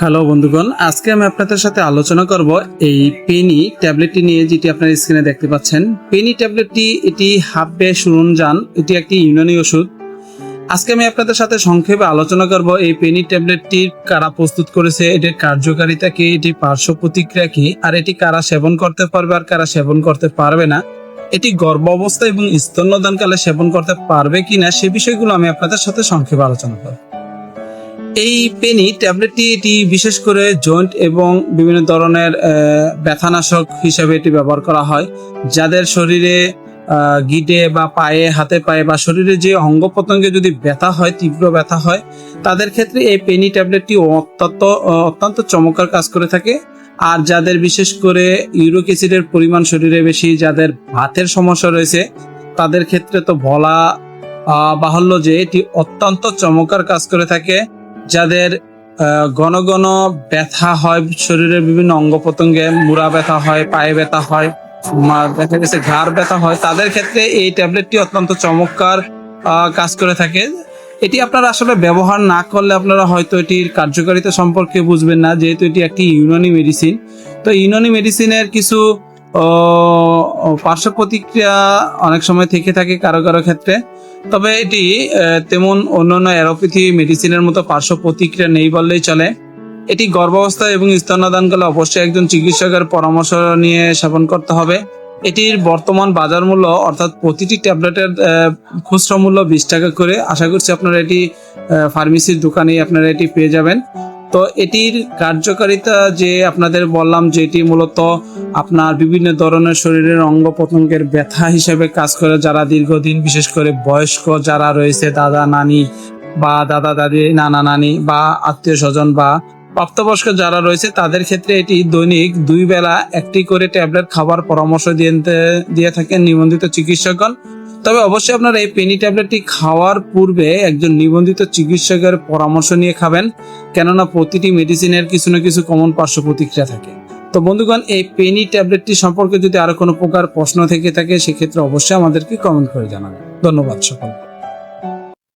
Hello বন্ধুগণ, আজকে আমি আপনাদের সাথে আলোচনা করব এই পেনি ট্যাবলেটটি নিয়ে যেটি আপনার স্ক্রিনে দেখতে পাচ্ছেন। পেনি ট্যাবলেটটি এটি হাব্বে সুরঞ্জান, এটি একটি ইউনানি ওষুধ। আজকে আমি আপনাদের সাথে সংক্ষেপে আলোচনা করব এই পেনি ট্যাবলেটটি কারা প্রস্তুত করেছে, এটির কার্যকারিতা কি, এটি পার্শ্ব প্রতিক্রিয়া কি, আর এটি কারা সেবন করতে পারবে আর কারা সেবন করতে পারবে না। এটি গর্ভ অবস্থা এবং স্তন্যদানকালে সেবন করতে পারবে কিনা, সে বিষয়গুলো আমি আপনাদের সাথে সংক্ষেপে আলোচনা করব। এই পেনি ট্যাবলেটটি এটি বিশেষ করে জয়েন্ট এবং বিভিন্ন ধরনের ব্যথানাশক হিসাবে এটি ব্যবহার করা হয়, যাদের শরীরে গিটে বা পায়ে, হাতে পায়ে বা শরীরে যে অঙ্গ প্রত্যঙ্গে যদি ব্যথা হয়, তীব্র ব্যথা হয়, তাদের ক্ষেত্রে এই পেনি ট্যাবলেটটি অত্যন্ত অত্যন্ত চমৎকার কাজ করে থাকে। আর যাদের বিশেষ করে ইউরিক অ্যাসিডের পরিমাণ শরীরে বেশি, যাদের ভাতের সমস্যা রয়েছে, তাদের ক্ষেত্রে তো বলা বাহুল্য যে এটি অত্যন্ত চমৎকার কাজ করে থাকে। যাদের ঘন ঘন ব্যথা হয়, শরীরের বিভিন্ন অঙ্গ প্রত্যঙ্গে মুড়া ব্যথা হয়, পায়ে ব্যথা হয় দেখা গেছে ঘাড় ব্যথা হয়, তাদের ক্ষেত্রে এই ট্যাবলেটটি অত্যন্ত চমৎকার কাজ করে থাকে। এটি আপনারা আসলে ব্যবহার না করলে আপনারা হয়তো এটির কার্যকারিতা সম্পর্কে বুঝবেন না, যেহেতু এটি একটি ইউনানি মেডিসিন। তো ইউনানি মেডিসিনের কিছু পার্শ্ব প্রতিক্রিয়া অনেক সময় থেকে থাকে কারও কারও ক্ষেত্রে। তবে এটি তেমন অন্যান্য অ্যারোপ্যাথি মেডিসিনের মতো পার্শ্ব প্রতিক্রিয়া নেই বললেই চলে। এটি গর্ভাবস্থা এবং স্তন্যদানকালে অবশ্যই একজন চিকিৎসকের পরামর্শ নিয়ে সেবন করতে হবে। এটির বর্তমান বাজার মূল্য, অর্থাৎ প্রতিটি ট্যাবলেটের খুচরা মূল্য বিশ টাকা করে। আশা করছি আপনারা এটি ফার্মেসির দোকানে আপনারা এটি পেয়ে যাবেন। তো এটির কার্যকারিতা যে আপনাদের বললাম যে এটি মূলত আপনার বিভিন্ন ধরনের শরীরের অঙ্গ প্রত্যঙ্গের ব্যথা হিসেবে কাজ করে যারা দীর্ঘদিন, বিশেষ করে বয়স্ক যারা রয়েছে, দাদা, নানি বা দাদা, দাদি, নানা, নানি বা আত্মীয় স্বজন বা প্রাপ্তবয়স্ক যারা রয়েছে, তাদের ক্ষেত্রে এটি দৈনিক দুই বেলা একটি করে ট্যাবলেট খাবার পরামর্শ দিয়ে দিয়ে থাকেন নিবন্ধিত চিকিৎসকগণ। তবে অবশ্যই আপনার এই পেনি ট্যাবলেটটি খাওয়ার পূর্বে একজন নিবন্ধিত চিকিৎসকের পরামর্শ নিয়ে খাবেন, কেননা প্রতিটি মেডিসিনের কিছু না কিছু কমন পার্শ্ব প্রতিক্রিয়া থাকে। তো বন্ধুগণ, এই পেনি ট্যাবলেটটি সম্পর্কে যদি আরও কোনো প্রকার প্রশ্ন থেকে থাকে, সেক্ষেত্রে অবশ্যই আমাদেরকে কমেন্ট করে জানাবেন। ধন্যবাদ সকলকে।